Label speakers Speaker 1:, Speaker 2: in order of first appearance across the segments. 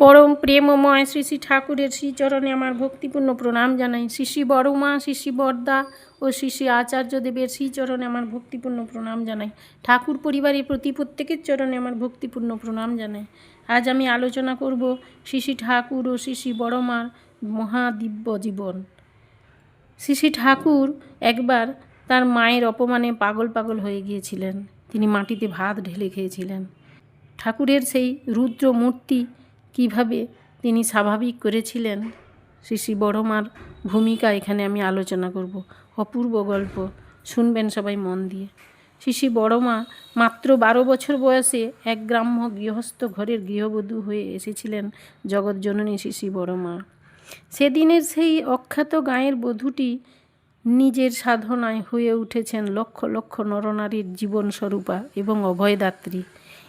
Speaker 1: পরম প্রেমময় শ্রী শ্রী ঠাকুরের শ্রীচরণে আমার ভক্তিপূর্ণ প্রণাম জানাই। শ্রী শ্রী বড়মা, শ্রী শ্রী বরদা ও শ্রী শ্রী আচার্যদেবের শ্রীচরণে আমার ভক্তিপূর্ণ প্রণাম জানাই। ঠাকুর পরিবারের প্রতি প্রত্যেকের চরণে আমার ভক্তিপূর্ণ প্রণাম জানাই। আজ আমি আলোচনা করব শ্রী শ্রী ঠাকুর ও শ্রী শ্রী বড়মার মহাদিব্য জীবন। শ্রী শ্রী ঠাকুর একবার তার মায়ের অপমানে পাগল পাগল হয়ে গিয়েছিলেন। তিনি মাটিতে ভাত ঢেলে খেয়েছিলেন। ঠাকুরের সেই রুদ্র মূর্তি কীভাবে তিনি স্বাভাবিক করেছিলেন? শ্রী বড়মার ভূমিকা এখানে আমি আলোচনা করব। অপূর্ব গল্প। শুনবেন সবাই মন দিয়ে। শ্রী বড়মা মাত্র বারো বছর বয়সে এক গ্রাম্য গৃহস্থ ঘরের গৃহবধূ হয়ে এসেছিলেন জগৎজননী শ্রী বড়মা। সেদিনের সেই অখ্যাত গাঁয়ের বধূটি নিজের সাধনায় হয়ে উঠেছেন লক্ষ লক্ষ নরনারীর জীবন স্বরূপা এবং অভয়দাত্রী।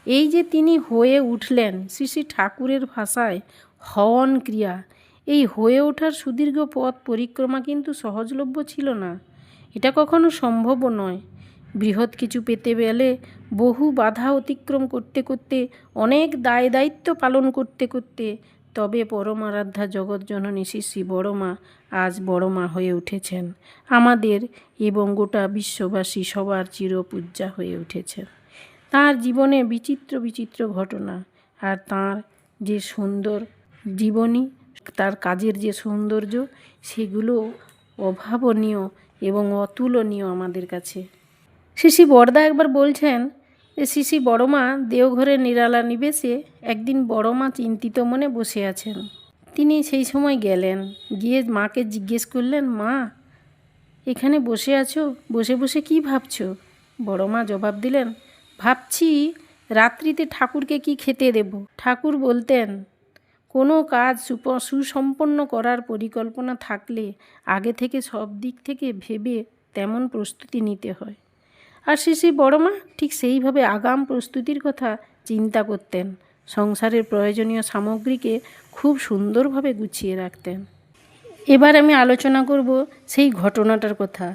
Speaker 1: এই যে তিনি হয়ে উঠলেন শ্রী শ্রী ঠাকুরের ভাষায় হওয়ন ক্রিয়া। এই হয়ে ওঠার সুদীর্ঘ পথ পরিক্রমা কিন্তু সহজলভ্য ছিল না। এটা কখনো সম্ভবও নয়। বৃহৎ কিছু পেতে গেলে বহু বাধা অতিক্রম করতে করতে, অনেক দায় দায়িত্ব পালন করতে করতে, তবে পরমারাধ্যা জগৎজননী শ্রী শ্রী বড়মা আজ বড়মা হয়ে উঠেছেন। আমাদের এবং গোটা বিশ্ববাসী সবার চিরপূজ্যা হয়ে উঠেছেন। তার জীবনে বিচিত্র বিচিত্র ঘটনা আর তার যে সুন্দর জীবনী, তার কাজের যে সৌন্দর্য, সেগুলো অভাবনীয় এবং অতুলনীয় আমাদের কাছে। শিশি বড়দা একবার বলছেন যে শিশি বড়মা দেওঘরের নিরালা নিবেশে একদিন বড়মা চিন্তিত মনে বসে আছেন। তিনি সেই সময় গেলেন, গিয়ে মাকে জিজ্ঞেস করলেন, মা, এখানে বসে আছো? বসে বসে কি ভাবছ? বড়মা জবাব দিলেন ভাবছি রাত্রিতে ঠাকুরকে কি খেতে দেব। ঠাকুর বলতেন, কোনো কাজ সুসম্পন্ন করার পরিকল্পনা থাকলে আগে থেকে সব দিক থেকে ভেবে তেমন প্রস্তুতি নিতে হয়। আর শ্রী বড়মা ঠিক সেইভাবে আগাম প্রস্তুতির কথা চিন্তা করতেন। সংসারের প্রয়োজনীয় সামগ্রীকে খুব সুন্দরভাবে গুছিয়ে রাখতেন। এবার আমি আলোচনা করব সেই ঘটনাটার কথা।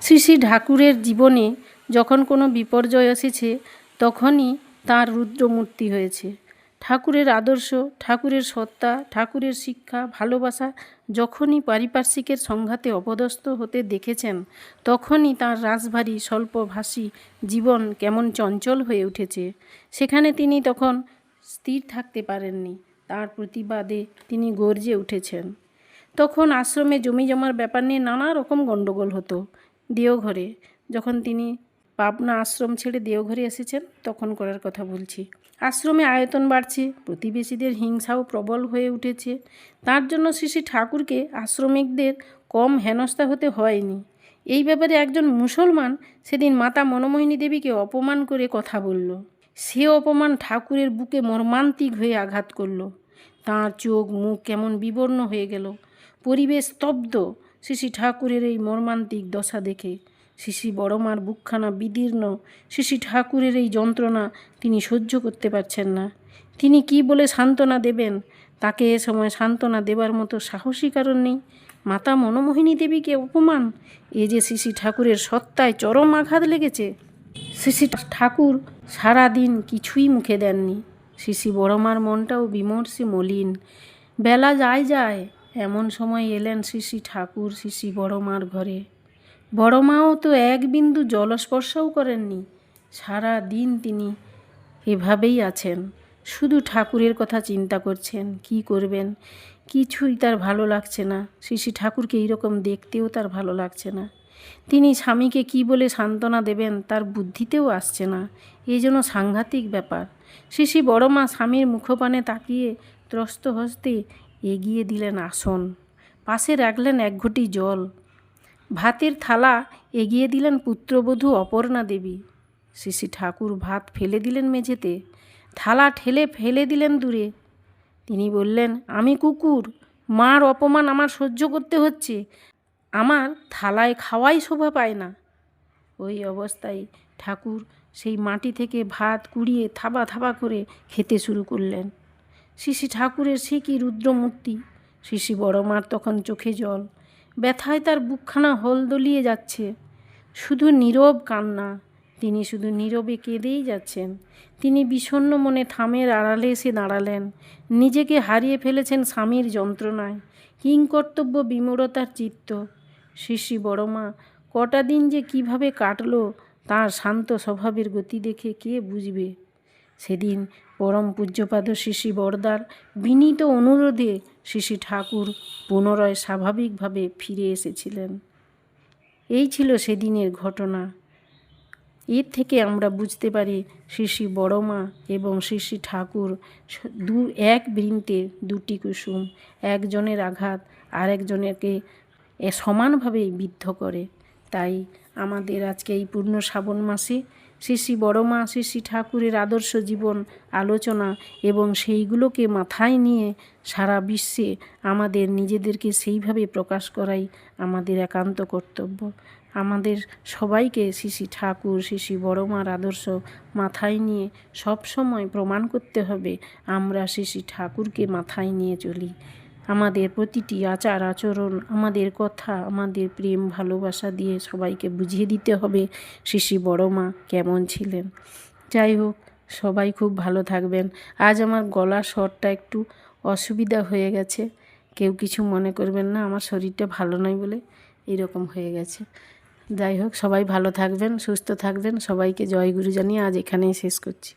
Speaker 1: শ্রী শ্রী ঠাকুরের জীবনে যখন কোনো বিপর্যয় এসেছে তখনই তার রুদ্রমূর্তি হয়েছে। ঠাকুরের আদর্শ, ঠাকুরের সত্তা, ঠাকুরের শিক্ষা, ভালোবাসা যখনই পারিপার্শ্বিকের সংঘাতে অপদস্থ হতে দেখেছেন, তখনই তার রাসভারী স্বল্পভাষী জীবন কেমন চঞ্চল হয়ে উঠেছে। সেখানে তিনি তখন স্থির থাকতে পারেননি, তার প্রতিবাদে তিনি গর্জে উঠেছেন। তখন আশ্রমে জমি জমার ব্যাপার নিয়ে নানা রকম গণ্ডগোল হতো দেওঘরে, যখন তিনি পাবনা আশ্রম ছেড়ে দেওঘরে এসেছেন, তখন করার কথা বলছি। আশ্রমে আয়তন বাড়ছে, প্রতিবেশীদের হিংসাও প্রবল হয়ে উঠেছে। তার জন্য শ্রী ঠাকুরকে আশ্রমিকদের কম হেনস্থা হতে হয়নি। এই ব্যাপারে একজন মুসলমান সেদিন মাতা মনমোহিনী দেবীকে অপমান করে কথা বলল। সে অপমান ঠাকুরের বুকে মর্মান্তিক হয়ে আঘাত করল। তাঁর চোখ মুখ কেমন বিবর্ণ হয়ে গেল। পরিবেশ স্তব্ধ। শ্রী ঠাকুরের এই মর্মান্তিক দশা দেখে শিশি বড়মার বুকখানা বিদীর্ণ, শিশি ঠাকুরের এই যন্ত্রণা তিনি সহ্য করতে পারছেন না। তিনি কি বলে সান্ত্বনা দেবেন? তাকে এ সময় সান্ত্বনা দেবার মতো সাহসী কারণ নেই। মাতা মনমোহিনী দেবীকে অপমান? এ যে শিশি ঠাকুরের সত্তায় চরম আঘাত লেগেছে? শিশি ঠাকুর সারা দিন কিছুই মুখে দেননি। শিশি বড়মার মনটাও বিমর্ষে মলিন। বেলা যায় যায়, এমন সময় এলেন শিশি ঠাকুর, শিশি বড়মার ঘরে। বড় মাও তো এক বিন্দু জলস্পর্শও করেননি। সারা দিন তিনি এভাবেই আছেন। শুধু ঠাকুরের কথা চিন্তা করছেন, কি করবেন? কিছুই তার ভালো লাগছে না। শ্রী ঠাকুরকে এইরকম দেখতেও তার ভালো লাগছে না। তিনি স্বামীকে কি বলে সান্ত্বনা দেবেন তার বুদ্ধিতেও আসছে না। এই জন্য সাংঘাতিক ব্যাপার। শ্রী বড় মা স্বামীর মুখপানে তাকিয়ে ত্রস্ত হস্তে এগিয়ে দিলেন আসন। পাশে রাখলেন এক ঘটি জল। ভাতের থালা এগিয়ে দিলেন পুত্রবধূ অপর্ণা দেবী। শ্রী ঠাকুর ভাত ফেলে দিলেন মেঝেতে, থালা ঠেলে ফেলে দিলেন দূরে। তিনি বললেন, আমি কুকুর, মার অপমান আমার সহ্য করতে হচ্ছে, আমার থালায় খাওয়াই শোভা পায় না। ওই অবস্থায় ঠাকুর সেই মাটি থেকে ভাত কুড়িয়ে থাবা থাবা করে খেতে শুরু করলেন। শিশি ঠাকুরের সে কি রুদ্রমূর্তি? শিশি বড় মার তখন চোখে জল। ব্যথায় তার বুকখানা হল দলিয়ে যাচ্ছে। শুধু নীরব কান্না, তিনি শুধু নীরবে কেঁদেই যাচ্ছেন। তিনি বিষণ্ণ মনে থামের আড়ালে এসে দাঁড়ালেন। নিজেকে হারিয়ে ফেলেছেন স্বামীর যন্ত্রণায়। কিংকর্তব্য বিমূঢ়তার চিত্ত। শিশি বড়মা, কটা দিন যে কীভাবে কাটলো, তার শান্ত স্বভাবের গতি দেখে কে বুঝবে? সেদিন পরম পূজ্যপাদ শিশি বরদার বিনীত অনুরোধে শিশি ঠাকুর পুনরায় স্বাভাবিকভাবে ফিরে এসেছিলেন। এই ছিল সেদিনের ঘটনা। এর থেকে আমরা বুঝতে পারি শিশি বড়মা এবং শিশি ঠাকুর দু এক বৃন্তে দুটি কুসুম, একজনের আঘাত আরেকজনেরকে সমানভাবেই বিদ্ধ করে। তাই আমাদের আজকে এই পূর্ণ শ্রাবণ মাসে শিশি বড়মা শিশি ঠাকুরের আদর্শ জীবন, আলোচনা এবং সেইগুলোকে মাথায় নিয়ে সারা বিশ্বে আমাদের নিজেদেরকে সেইভাবে প্রকাশ করাই আমাদের একান্ত কর্তব্য। আমাদের সবাইকে শিশি ঠাকুর শিশি বড়মার আদর্শ মাথায় নিয়ে সব সময় প্রমাণ করতে হবে, আমরা শিশি ঠাকুরকে মাথায় নিয়ে চলি। আমাদের প্রতিটি আচার আচরণ, আমাদের কথা, আমাদের প্রেম, ভালোবাসা দিয়ে সবাইকে বুঝিয়ে দিতে হবে, শিশি বড় মা কেমন ছিলেন। যাই হোক, সবাই খুব ভালো থাকবেন। আজ আমার গলা স্বরটা একটু অসুবিধা হয়ে গেছে। কেউ কিছু মনে করবেন না, আমার শরীরটা ভালো নয় বলে এরকম হয়ে গেছে। যাই হোক, সবাই ভালো থাকবেন, সুস্থ থাকবেন। সবাইকে জয় গুরু জানিয়ে আজ এখানেই শেষ করছি।